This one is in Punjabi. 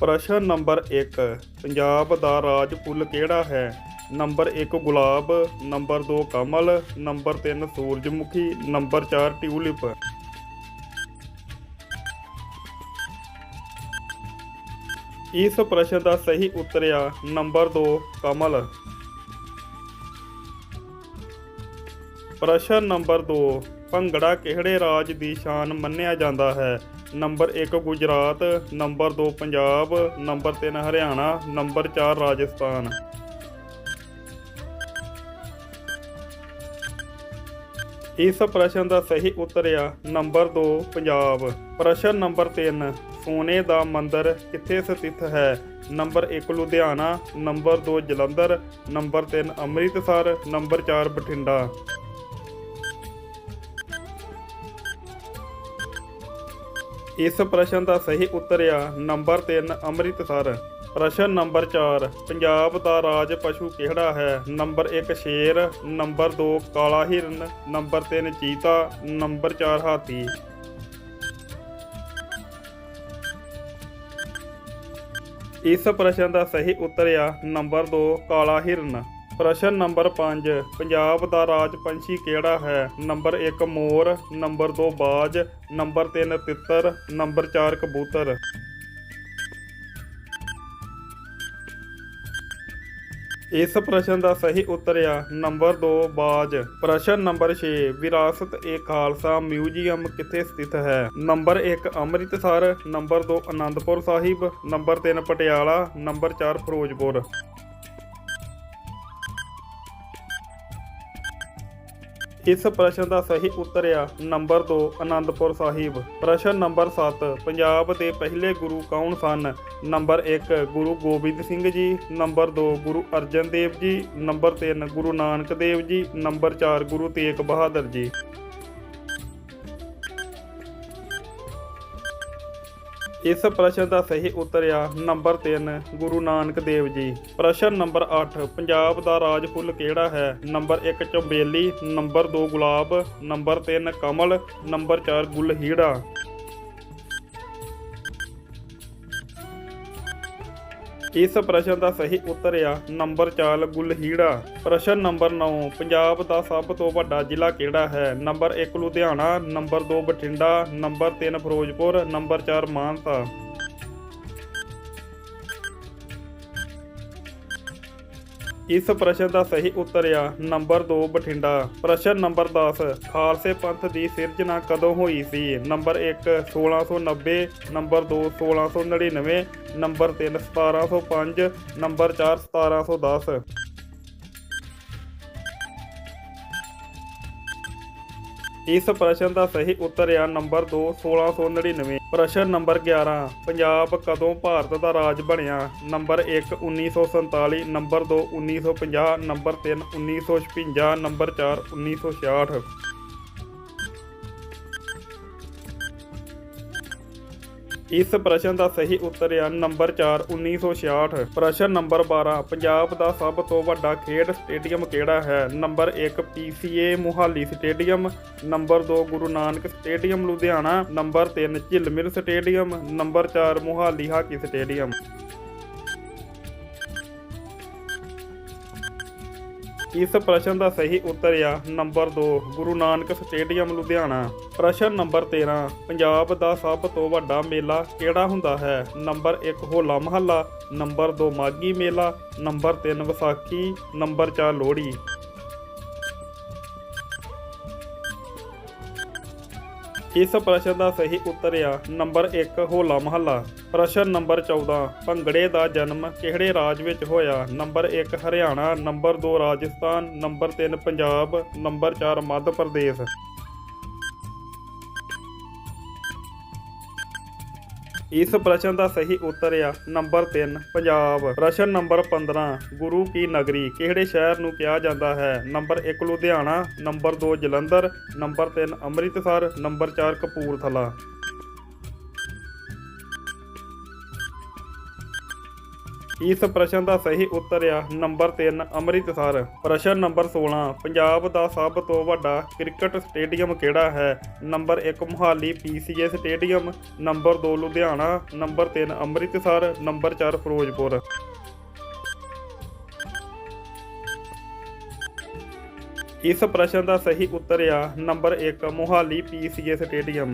ਪ੍ਰਸ਼ਨ ਨੰਬਰ 1 ਪੰਜਾਬ ਦਾ ਰਾਜ ਫੁੱਲ ਕਿਹੜਾ ਹੈ? ਨੰਬਰ 1 ਗੁਲਾਬ, ਨੰਬਰ 2 ਕਮਲ, ਨੰਬਰ 3 ਸੂਰਜਮੁਖੀ, ਨੰਬਰ 4 ਟਿਊਲਿਪ। ਇਸ ਪ੍ਰਸ਼ਨ ਦਾ ਸਹੀ ਉੱਤਰ ਆ ਨੰਬਰ 2 ਕਮਲ। ਪ੍ਰਸ਼ਨ ਨੰਬਰ 2 ਭੰਗੜਾ ਕਿਹੜੇ ਰਾਜ ਦੀ ਸ਼ਾਨ ਮੰਨਿਆ ਜਾਂਦਾ ਹੈ? Number 1 Gujarat, number 2 Punjab, number 3 Haryana, number 4 Rajasthan. ਇਸ ਪ੍ਰਸ਼ਨ ਦਾ ਸਹੀ ਉੱਤਰ ਆ, ਨੰਬਰ 2 ਪੰਜਾਬ। ਪ੍ਰਸ਼ਨ ਨੰਬਰ 3 ਸੋਨੇ ਦਾ ਮੰਦਰ ਕਿੱਥੇ ਸਥਿਤ ਹੈ? Number 1 Ludhiana, number 2 Jalandhar, number 3 Amritsar, number 4 Bathinda. ਇਸ ਪ੍ਰਸ਼ਨ ਦਾ ਸਹੀ ਉੱਤਰ ਆ ਨੰਬਰ 3 ਅੰਮ੍ਰਿਤਸਰ। ਪ੍ਰਸ਼ਨ ਨੰਬਰ 4 ਪੰਜਾਬ ਦਾ ਰਾਜ ਪਸ਼ੂ ਕਿਹੜਾ ਹੈ? ਨੰਬਰ 1 ਸ਼ੇਰ। ਨੰਬਰ 2 ਕਾਲਾ ਹਿਰਨ। ਨੰਬਰ 3 ਚੀਤਾ। ਨੰਬਰ 4 ਹਾਥੀ। ਇਸ ਪ੍ਰਸ਼ਨ ਦਾ ਸਹੀ ਉੱਤਰ ਆ ਨੰਬਰ 2 ਕਾਲਾ ਹਿਰਨ। ਪ੍ਰਸ਼ਨ ਨੰਬਰ 5 ਪੰਜਾਬ ਦਾ ਰਾਜ ਪੰਛੀ ਕਿਹੜਾ ਹੈ? ਨੰਬਰ 1 ਮੋਰ, ਨੰਬਰ 2 ਬਾਜ, ਨੰਬਰ 3 ਤਿੱਤਰ, ਨੰਬਰ 4 ਕਬੂਤਰ। ਇਸ ਪ੍ਰਸ਼ਨ ਦਾ ਸਹੀ ਉੱਤਰ ਆ, ਨੰਬਰ 2 ਬਾਜ। ਪ੍ਰਸ਼ਨ ਨੰਬਰ 6 ਵਿਰਾਸਤ ਏ ਖਾਲਸਾ ਮਿਊਜ਼ੀਅਮ ਕਿੱਥੇ ਸਥਿਤ ਹੈ? Number 1 Amritsar. Number 2 Anandpur Sahib. Number 3 Patiala. Number 4 Firozpur. ਇਸ ਪ੍ਰਸ਼ਨ ਦਾ ਸਹੀ ਉੱਤਰ ਆ ਨੰਬਰ 2 ਆਨੰਦਪੁਰ ਸਾਹਿਬ। ਪ੍ਰਸ਼ਨ ਨੰਬਰ 7 ਪੰਜਾਬ ਦੇ ਪਹਿਲੇ ਗੁਰੂ ਕੌਣ ਸਨ? Number 1 Guru Gobind Singh ji. Number 2 Guru Arjan Dev ji. Number 3 Guru Nanak Dev ji. Number 4 Guru Tegh Bahadur ji. ਇਸ ਪ੍ਰਸ਼ਨ ਦਾ ਸਹੀ ਉੱਤਰ ਆ ਨੰਬਰ 3 ਗੁਰੂ ਨਾਨਕ ਦੇਵ ਜੀ। ਪ੍ਰਸ਼ਨ ਨੰਬਰ 8 ਪੰਜਾਬ ਦਾ ਰਾਜ ਫੁੱਲ ਕਿਹੜਾ ਹੈ? ਨੰਬਰ 1 ਚੰਬੇਲੀ। ਨੰਬਰ 2 ਗੁਲਾਬ। ਨੰਬਰ 3 ਕਮਲ। ਨੰਬਰ 4 ਗੁਲਹੀੜਾ। ਇਸ ਪ੍ਰਸ਼ਨ ਦਾ ਸਹੀ ਉੱਤਰ ਆ? ਨੰਬਰ 4 ਗੁਲਹੀੜਾ। ਪ੍ਰਸ਼ਨ ਨੰਬਰ 9 ਪੰਜਾਬ ਦਾ ਸਭ ਤੋਂ ਵੱਡਾ ਜ਼ਿਲ੍ਹਾ ਕਿਹੜਾ ਹੈ? Number 1 Ludhiana, number 2 Bathinda, number 3 Firozpur, number 4 Mansa. ਇਸ ਪ੍ਰਸ਼ਨ ਦਾ ਸਹੀ ਉੱਤਰ ਆ, ਨੰਬਰ 2 ਬਠਿੰਡਾ। ਪ੍ਰਸ਼ਨ ਨੰਬਰ 10 ਖਾਲਸੇ ਪੰਥ ਦੀ ਸਿਰਜਣਾ ਕਦੋਂ ਹੋਈ ਸੀ? ਨੰਬਰ 1 1690 ਨੰਬਰ 2 1699 ਨੰਬਰ 3 1705 ਨੰਬਰ 4 1710 ਇਸ ਪ੍ਰਸ਼ਨ ਦਾ ਸਹੀ ਉੱਤਰ ਆ ਨੰਬਰ 2 1699 ਪ੍ਰਸ਼ਨ ਨੰਬਰ 11 ਪੰਜਾਬ ਕਦੋਂ ਭਾਰਤ ਦਾ ਰਾਜ ਬਣਿਆ? ਨੰਬਰ 1 1947 ਨੰਬਰ 2 1950 ਨੰਬਰ 3 1956 ਨੰਬਰ 4 1966 ਇਸ ਪ੍ਰਸ਼ਨ ਦਾ ਸਹੀ ਉੱਤਰ ਆ ਨੰਬਰ 4 1966 ਪ੍ਰਸ਼ਨ ਨੰਬਰ 12 ਪੰਜਾਬ ਦਾ ਸਭ ਤੋਂ ਵੱਡਾ ਖੇਡ ਸਟੇਡੀਅਮ ਕਿਹੜਾ ਹੈ? Number 1 PCA Mohali stadium. Number 2 Guru Nanak stadium Ludhiana. Number 3 Jhilmil stadium. Number 4 Mohali hockey stadium. ਇਸ ਪ੍ਰਸ਼ਨ ਦਾ ਸਹੀ ਉੱਤਰ ਆ ਨੰਬਰ 2 ਗੁਰੂ ਨਾਨਕ ਸਟੇਡੀਅਮ, ਲੁਧਿਆਣਾ। ਪ੍ਰਸ਼ਨ ਨੰਬਰ 13 ਪੰਜਾਬ ਦਾ ਸਭ ਤੋਂ ਵੱਡਾ ਮੇਲਾ ਕਿਹੜਾ ਹੁੰਦਾ ਹੈ? Number 1 Hola Mohalla. Number 2 Maghi Mela. Number 3 Vaisakhi. Number 4 Lohri. ਇਸ ਪ੍ਰਸ਼ਨ ਦਾ ਸਹੀ ਉੱਤਰ ਆ ਨੰਬਰ 1 ਹੋਲਾ ਮਹੱਲਾ। ਪ੍ਰਸ਼ਨ ਨੰਬਰ 14 ਭੰਗੜੇ ਦਾ ਜਨਮ ਕਿਹੜੇ ਰਾਜ ਵਿੱਚ ਹੋਇਆ? Number 1 Haryana. Number 2 Rajasthan. Number 3 Punjab. Number 4 Madhya Pradesh. ਇਸ ਪ੍ਰਸ਼ਨ ਦਾ ਸਹੀ ਉੱਤਰ ਆ ਨੰਬਰ 3 ਪੰਜਾਬ। ਪ੍ਰਸ਼ਨ ਨੰਬਰ 15 ਗੁਰੂ ਕੀ ਨਗਰੀ, ਕਿਹੜੇ ਸ਼ਹਿਰ ਨੂੰ ਕਿਹਾ ਜਾਂਦਾ ਹੈ? Number 1 Ludhiana. Number 2 Jalandhar. Number 3 Amritsar. Number 4 Kapurthala. ਇਸ ਪ੍ਰਸ਼ਨ ਦਾ ਸਹੀ ਉੱਤਰ ਆ ਨੰਬਰ 3 ਅੰਮ੍ਰਿਤਸਰ। ਪ੍ਰਸ਼ਨ ਨੰਬਰ 16 ਪੰਜਾਬ ਦਾ ਸਭ ਤੋਂ ਵੱਡਾ ਕ੍ਰਿਕਟ ਸਟੇਡੀਅਮ ਕਿਹੜਾ ਹੈ? Number 1 Mohali PCA stadium. Number 2 Ludhiana. Number 3 Amritsar. Number 4 Firozpur. ਇਸ ਪ੍ਰਸ਼ਨ ਦਾ ਸਹੀ ਉੱਤਰ ਆ ਨੰਬਰ 1 ਮੁਹਾਲੀ ਪੀਸੀਏ ਸਟੇਡੀਅਮ।